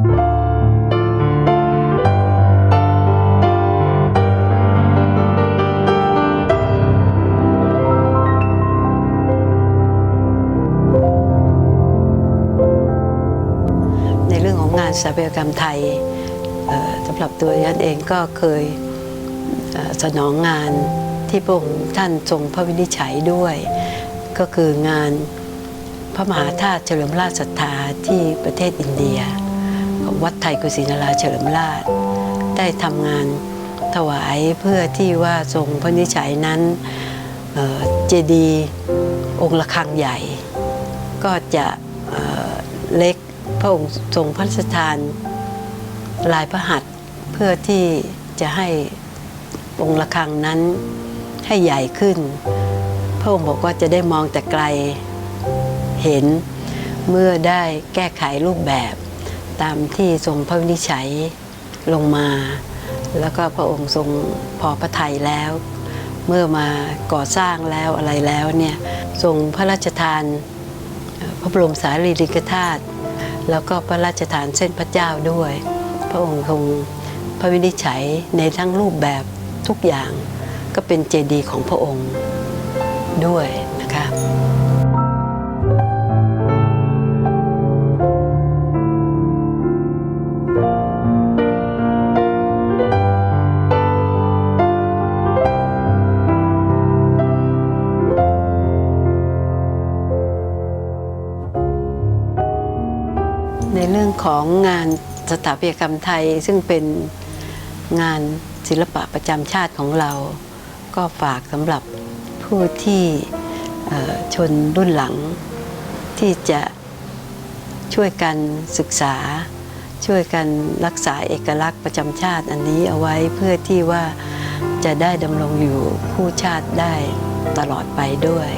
ในเรื่องของงานสถาปัตยกรรมไทยสำหรับตัวยันเองก็เคยสนองงานที่พระองค์ท่านทรงพระวินิจฉัยด้วย ก็คืองานพระมหาธาตุเฉลิมราชศรัทธาที่ประเทศอินเดีย วัดไทยกุศินาราเฉลิมราช ได้ทำงานถวายเพื่อที่ว่าทรงพระนิจฉัยนั้นเจดีย์องค์ระฆังใหญ่ ก็จะเเล็กพระองค์ทรงพระราชทานลายพระหัตถ์เพื่อที่จะให้องค์ระฆังนั้นให้ใหญ่ขึ้น พระองค์บอกว่าจะได้มองแต่ไกลเห็นเมื่อได้แก้ไขรูปแบบ ตามที่ทรงพระวินิจฉัยลงมา แล้วก็พระองค์ทรงพอพระทัยแล้ว เมื่อมาก่อสร้างแล้วอะไรแล้วเนี่ยทรงพระราชทานพระบรมสารีริกธาตุแล้วก็พระราชทานเส้นพระเจ้าด้วย พระองค์ทรงพระวินิจฉัยในทั้งรูปแบบทุกอย่างก็เป็นเจดีย์ของพระองค์ด้วยนะคะ ในเรื่องของงานสถาปัตยกรรมไทย ซึ่งเป็นงานศิลปะประจำชาติของเรา ก็ฝากสำหรับผู้ที่ชนรุ่นหลัง ที่จะช่วยกันศึกษา ช่วยกันรักษาเอกลักษณ์ประจำชาติอันนี้เอาไว้เพื่อที่ว่าจะได้ดำรงอยู่คู่ชาติได้ตลอดไปด้วย